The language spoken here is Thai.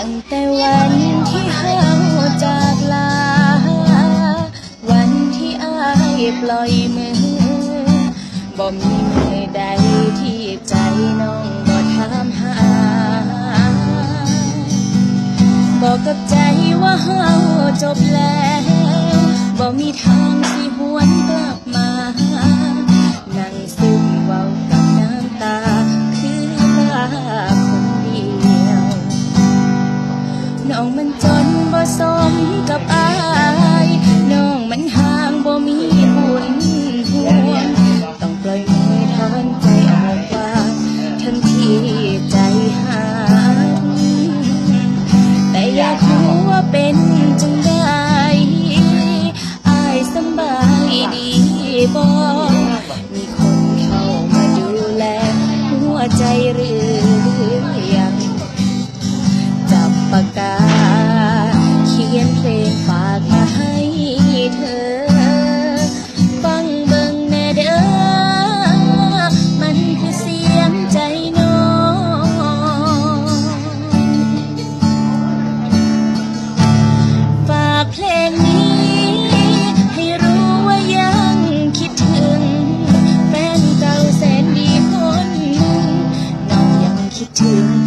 ตั้งแต่วันที่เฮาจากลา วันที่อายปล่อยมือบ่มีมือใดที่ใจน้องบ่ถามหา บอกกับใจว่าเฮาจบแล้ว องมันจนบ่สมกับอายน้องมันห่างบ่มีบุญพวงต้องปล่อยมือทานใจออกปากทันทีใจหายแต่อยากรู้ว่าเป็นจังไดอายสบายดีบ่มีคนเข้ามาดูแลหัวใจหรือ to